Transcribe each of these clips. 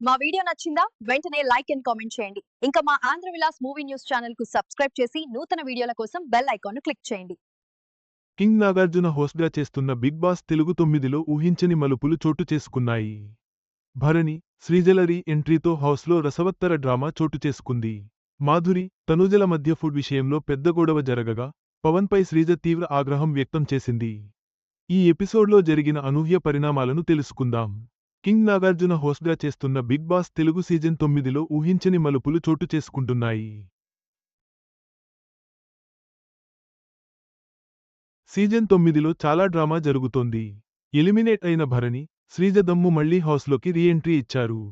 మా వీడియో నచ్చిందా? వెంటనే లైక్ అండ్ కామెంట్ చేయండి. ఇంకా మా ఆంధ్ర విలాస్ మూవీ న్యూస్ ఛానల్కు సబ్స్క్రైబ్ చేసి నూతన వీడియోల కోసం బెల్ ఐకాన్ను క్లిక్ చేయండి. కింగ్ నాగార్జున హోస్ట్గా చేస్తున్న బిగ్ బాస్ తెలుగు తొమ్మిదిలో ఊహించని మలుపులు చోటు చేసుకున్నాయి. భరణి శ్రీజలరి ఎంట్రీతో హౌస్లో రసవత్తర డ్రామా చోటు చేసుకుంది. మాధురి తనుజల మధ్య ఫుడ్ విషయంలో పెద్ద గొడవ జరగగా పవన్పై శ్రీజ తీవ్ర ఆగ్రహం వ్యక్తం చేసింది. ఈ ఎపిసోడ్లో జరిగిన అనూహ్య పరిణామాలను తెలుసుకుందాం. కింగ్ నాగార్జున హోస్ట్గా చేస్తున్న బిగ్ బాస్ తెలుగు సీజన్ తొమ్మిదిలో ఊహించని మలుపులు చోటు చేసుకుంటున్నాయి. సీజన్ తొమ్మిదిలో చాలా డ్రామా జరుగుతోంది. ఎలిమినేట్ అయిన భరణి శ్రీజదమ్ము మళ్ళీ హౌస్లోకి రీ ఎంట్రీ ఇచ్చారు.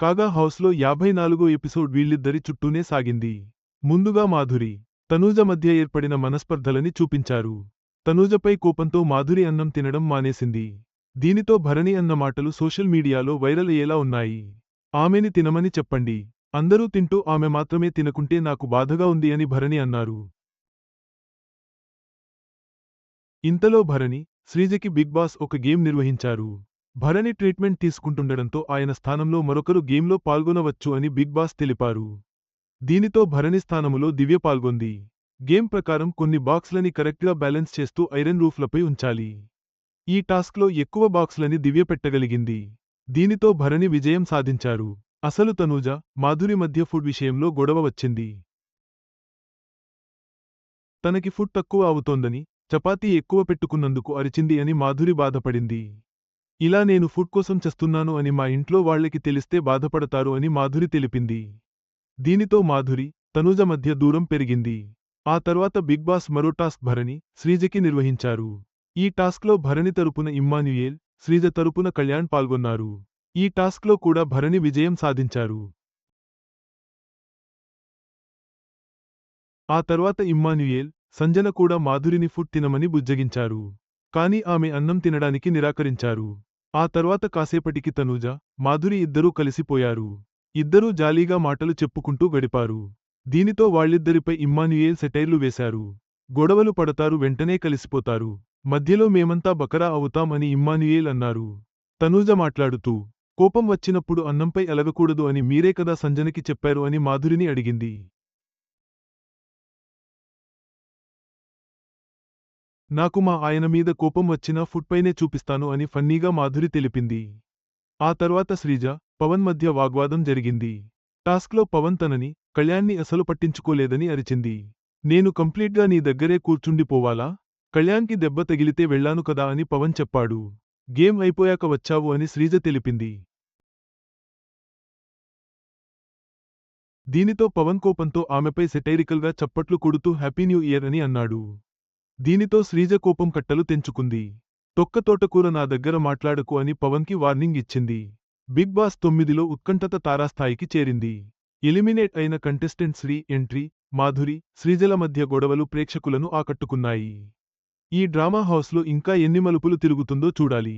కాగా హౌస్లో యాభై నాలుగో ఎపిసోడ్ వీళ్ళిద్దరి చుట్టూనే సాగింది. ముందుగా మాధురి తనూజ మధ్య ఏర్పడిన మనస్పర్ధలని చూపించారు. తనూజపై కోపంతో మాధురి అన్నం తినడం మానేసింది. దీనితో భరణి అన్న మాటలు సోషల్ మీడియాలో వైరల్ అయ్యేలా ఉన్నాయి. ఆమెని తినమని చెప్పండి. అందరూ తింటూ ఆమె మాత్రమే తినకుంటే నాకు బాధగా ఉంది అని భరణి అన్నారు. ఇంతలో భరణి శ్రీజకి బిగ్ బాస్ ఒక గేమ్ నిర్వహించారు. భరణి ట్రీట్మెంట్ తీసుకుంటుండడంతో ఆయన స్థానంలో మరొకరు గేమ్లో పాల్గొనవచ్చు అని బిగ్ బాస్ తెలిపారు. దీనితో భరణి స్థానములో దివ్య పాల్గొంది. గేమ్ ప్రకారం కొన్ని బాక్స్లని కరెక్ట్గా బ్యాలెన్స్ చేస్తూ ఐరన్ రూఫ్లపై ఉంచాలి. ఈ టాస్క్లో ఎక్కువ బాక్స్లని దివ్య పెట్టగలిగింది. దీనితో భరణి విజయం సాధించారు. అసలు తనూజ మాధురి మధ్య ఫుడ్ విషయంలో గొడవ వచ్చింది. తనకి ఫుడ్ తక్కువ అవుతోందని చపాతీ ఎక్కువ పెట్టుకున్నందుకు అరిచింది అని మాధురి బాధపడింది. ఇలా నేను ఫుడ్ కోసం చేస్తున్నాను అని మా ఇంట్లో వాళ్ళకి తెలిస్తే బాధపడతారు అని మాధురి తెలిపింది. దీనితో మాధురి తనూజ మధ్య దూరం పెరిగింది. ఆ తర్వాత బిగ్ బాస్ మరో టాస్క్ భరణి శ్రీజకి నిర్వహించారు. ఈ టాస్క్లో భరణి తరపున ఇమ్మాన్యుయేల్ శ్రీజ తరపున కళ్యాణ్ పాల్గొన్నారు. ఈ టాస్క్లో కూడా భరణి విజయం సాధించారు. ఆ తర్వాత ఇమ్మాన్యుయేల్ సంజన కూడా మాధురిని ఫుడ్ తినమని బుజ్జగించారు. కాని ఆమె అన్నం తినడానికి నిరాకరించారు. ఆ తర్వాత కాసేపటికి తనూజ మాధురి ఇద్దరూ కలిసిపోయారు. ఇద్దరూ జాలీగా మాటలు చెప్పుకుంటూ గడిపారు. దీనితో వాళ్ళిద్దరిపై ఇమ్మాన్యుయేల్ సెటైర్లు వేశారు. గొడవలు పడతారు వెంటనే కలిసిపోతారు. మధ్యలో మేమంతా బకరా అవుతాం అని ఇమ్మానుయేల్ అన్నారు. తనూజ మాట్లాడుతూ కోపం వచ్చినప్పుడు అన్నంపై అలగకూడదు అని మీరే కదా సంజనకి చెప్పారు అని మాధురిని అడిగింది. నాకు మా ఆయన మీద కోపం వచ్చినా ఫుట్పైనే చూపిస్తాను అని ఫన్నీగా మాధురి తెలిపింది. ఆ తర్వాత శ్రీజ పవన్ మధ్య వాగ్వాదం జరిగింది. టాస్క్లో పవన్ తనని కళ్యాణ్ని అసలు పట్టించుకోలేదని అరిచింది. నేను కంప్లీట్గా నీ దగ్గరే కూర్చుండిపోవాలా? కళ్యాణ్కి దెబ్బ తగిలితే వెళ్ళాను కదా అని పవన్ చెప్పాడు. గేమ్ అయిపోయాక వచ్చావు అని శ్రీజ తెలిపింది. దీనితో పవన్ కోపంతో ఆమెపై సెటైరికల్గా చప్పట్లు కొడుతూ హ్యాపీ న్యూ ఇయర్ అని అన్నాడు. దీనితో శ్రీజ కోపం కట్టలు తెంచుకుంది. తొక్క తోటకూర నా దగ్గర మాట్లాడకు అని పవన్కి వార్నింగ్ ఇచ్చింది. బిగ్ బాస్ తొమ్మిదిలో ఉత్కంఠత తారాస్థాయికి చేరింది. ఎలిమినేట్ అయిన కంటెస్టెంట్ శ్రీ ఎంట్రీ మాధురి శ్రీజల మధ్య గొడవలు ప్రేక్షకులను ఆకట్టుకున్నాయి. ఈ డ్రామా హౌస్లో ఇంకా ఎన్ని మలుపులు తిరుగుతుందో చూడాలి.